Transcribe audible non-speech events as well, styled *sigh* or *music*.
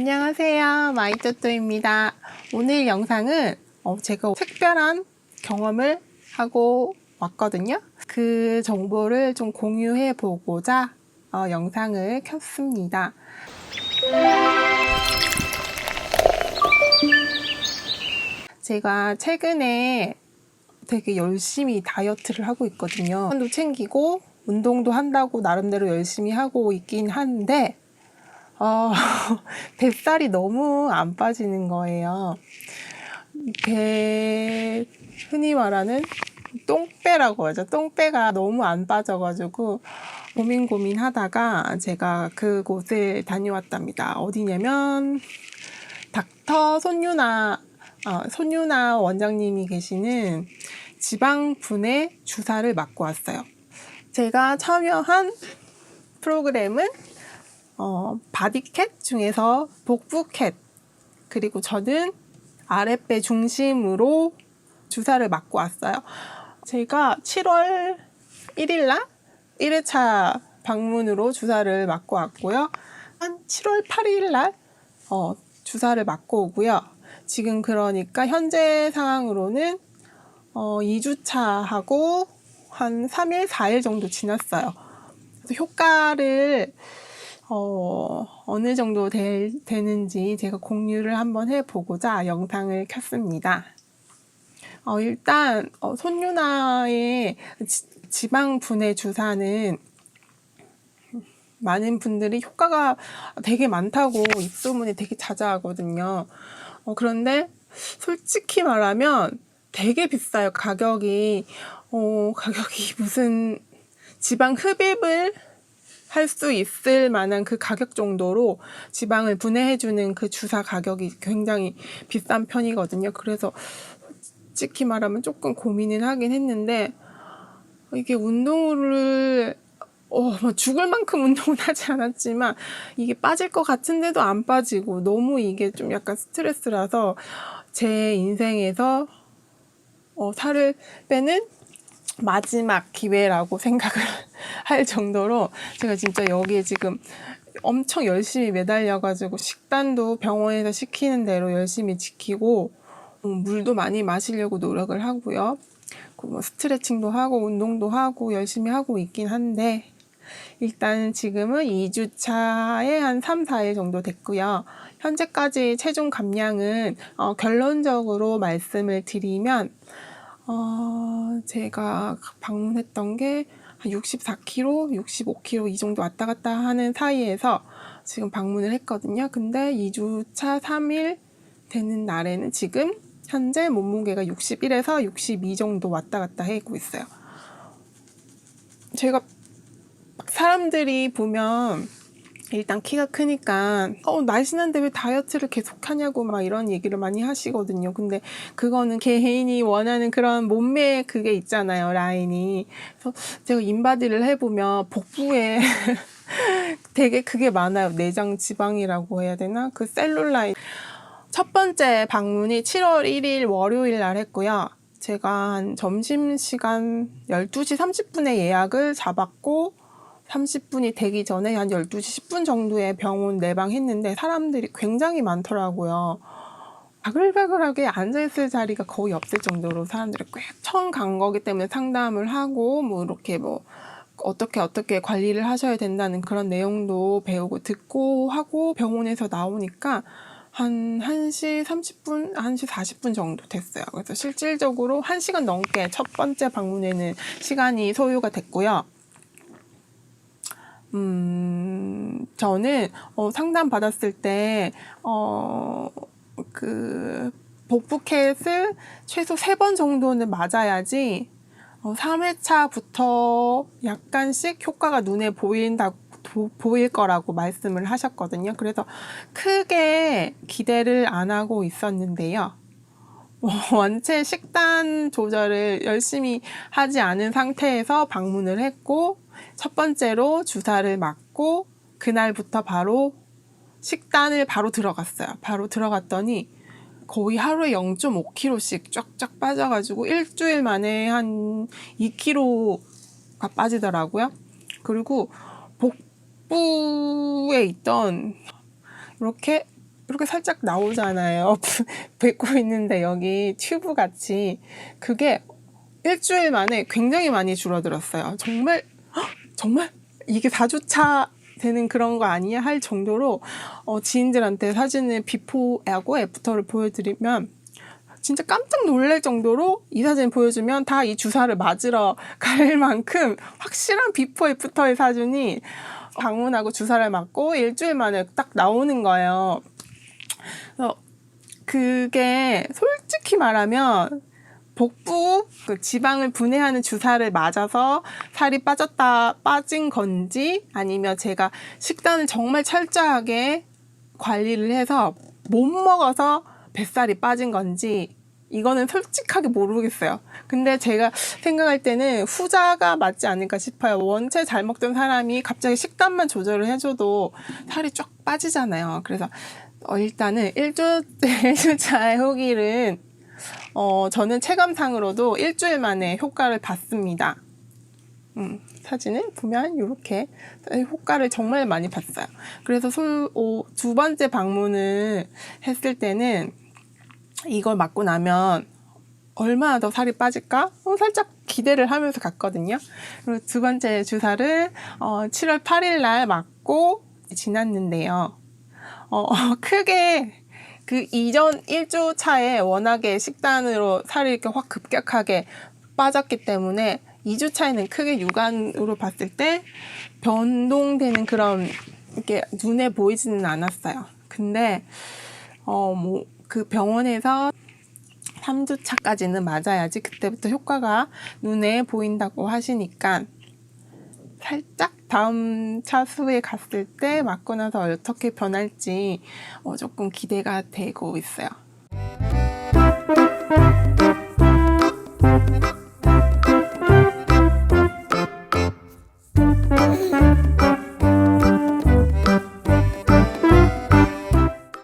안녕하세요. 마이토토입니다. 오늘 영상은 어, 제가 특별한 경험을 하고 왔거든요. 그 정보를 좀 공유해 보고자 어, 영상을 켰습니다. 제가 최근에 되게 열심히 다이어트를 하고 있거든요. 도 챙기고 운동도 한다고 나름대로 열심히 하고 있긴 한데 어, *laughs* 뱃살이 너무 안 빠지는 거예요. 배 흔히 말하는 똥배라고 하죠. 똥배가 너무 안 빠져가지고 고민 고민 하다가 제가 그곳에 다녀왔답니다. 어디냐면 닥터 손유나 어, 손유나 원장님이 계시는 지방분해 주사를 맞고 왔어요. 제가 참여한 프로그램은 어, 바디캣 중에서 복부캣 그리고 저는 아랫배 중심으로 주사를 맞고 왔어요. 제가 7월 1일 날 1회차 방문으로 주사를 맞고 왔고요. 한 7월 8일 날 어, 주사를 맞고 오고요. 지금 그러니까 현재 상황으로는 어, 2주차 하고 한 3일, 4일 정도 지났어요. 그래서 효과를 어, 어느 정도 될, 되는지 제가 공유를 한번 해보고자 영상을 켰습니다. 어, 일단 어, 손유나의 지, 방 분해 주사는 많은 분들이 효과가 되게 많다고 입소문이 되게 자자하거든요. 어, 그런데 솔직히 말하면 되게 비싸요. 가격이 어, 가격이 무슨 지방 흡입을 할 수 있을 만한 그 가격 정도로 지방을 분해해주는 그 주사 가격이 굉장히 비싼 편이거든요. 그래서 솔직히 말하면 조금 고민을 하긴 했는데 이게 운동을 어, 뭐 죽을 만큼 운동은 *laughs* 하지 않았지만 이게 빠질 것 같은데도 안 빠지고 너무 이게 좀 약간 스트레스라서 제 인생에서 어, 살을 빼는 마지막 기회라고 생각을 *laughs* 할 정도로 제가 진짜 여기에 지금 엄청 열심히 매달려가지고 식단도 병원에서 시키는 대로 열심히 지키고 음, 물도 많이 마시려고 노력을 하고요. 뭐 스트레칭도 하고 운동도 하고 열심히 하고 있긴 한데 일단 지금은 2주차에 한 3, 4일 정도 됐고요. 현재까지 체중 감량은 어, 결론적으로 말씀을 드리면 어, 제가 방문했던 게 한 64kg, 65kg 이 정도 왔다 갔다 하는 사이에서 지금 방문을 했거든요. 근데 2주차 3일 되는 날에는 지금 현재 몸무게가 61에서 62 정도 왔다 갔다 하고 있어요. 제가 사람들이 보면 일단 키가 크니까 어 날씬한데 왜 다이어트를 계속 하냐고 막 이런 얘기를 많이 하시거든요. 근데 그거는 개인이 원하는 그런 몸매 그게 있잖아요. 라인이. 그래서 제가 인바디를 해보면 복부에 *laughs* 되게 그게 많아요. 내장 지방이라고 해야 되나? 그 셀룰라인. 첫 번째 방문이 7월 1일 월요일 날 했고요. 제가 한 점심시간 12시 30분에 예약을 잡았고 30분이 되기 전에 한 12시 10분 정도에 병원 내방했는데 사람들이 굉장히 많더라고요. 바글바글하게 앉아있을 자리가 거의 없을 정도로 사람들이 꽤 처음 간 거기 때문에 상담을 하고 뭐 이렇게 뭐 어떻게 어떻게 관리를 하셔야 된다는 그런 내용도 배우고 듣고 하고 병원에서 나오니까 한 1시 30분, 1시 40분 정도 됐어요. 그래서 실질적으로 1시간 넘게 첫 번째 방문에는 시간이 소요가 됐고요. 음, 저는 어, 상담 받았을 때, 어, 그, 복부캣을 최소 세 번 정도는 맞아야지, 어, 3회차부터 약간씩 효과가 눈에 보인다고, 보, 보일 거라고 말씀을 하셨거든요. 그래서 크게 기대를 안 하고 있었는데요. 어, *laughs* 원체 식단 조절을 열심히 하지 않은 상태에서 방문을 했고, 첫 번째로 주사를 맞고 그날부터 바로 식단을 바로 들어갔어요. 바로 들어갔더니 거의 하루에 0.5kg씩 쫙쫙 빠져가지고 일주일 만에 한 2kg가 빠지더라고요. 그리고 복부에 있던 이렇게 이렇게 살짝 나오잖아요. *laughs* 뱉고 있는데 여기 튜브 같이 그게 일주일 만에 굉장히 많이 줄어들었어요. 정말 헉, 정말 이게 4주차 되는 그런 거 아니야 할 정도로 어, 지인들한테 사진을 비포하고 애프터를 보여드리면 진짜 깜짝 놀랄 정도로 이 사진 보여주면 다 이 주사를 맞으러 *laughs* 갈 만큼 확실한 비포 애프터의 사진이 방문하고 주사를 맞고 일주일 만에 딱 나오는 거예요. 그래서 그게 솔직히 말하면 복부 그 지방을 분해하는 주사를 맞아서 살이 빠졌다 빠진 건지 아니면 제가 식단을 정말 철저하게 관리를 해서 못 먹어서 뱃살이 빠진 건지 이거는 솔직하게 모르겠어요. 근데 제가 생각할 때는 후자가 맞지 않을까 싶어요. 원체 잘 먹던 사람이 갑자기 식단만 조절을 해줘도 살이 쫙 빠지잖아요. 그래서 어, 일단은 1주, 1주차의 후기는 어, 저는 체감상으로도 일주일 만에 효과를 봤습니다. 음, 사진을 보면 이렇게 효과를 정말 많이 봤어요. 그래서 솔, 오, 두 번째 방문을 했을 때는 이걸 맞고 나면 얼마나 더 살이 빠질까? 어, 살짝 기대를 하면서 갔거든요. 그리고 두 번째 주사를 어, 7월 8일 날 맞고 지났는데요. 어, *laughs* 크게 그 이전 1주 차에 워낙에 식단으로 살이 이렇게 확 급격하게 빠졌기 때문에 2주 차에는 크게 육안으로 봤을 때 변동되는 그런 이렇게 눈에 보이지는 않았어요. 근데 어 뭐 그 병원에서 3주 차까지는 맞아야지 그때부터 효과가 눈에 보인다고 하시니까 살짝 다음 차수에 갔을 때 맞고 나서 어떻게 변할지 어, 조금 기대가 되고 있어요.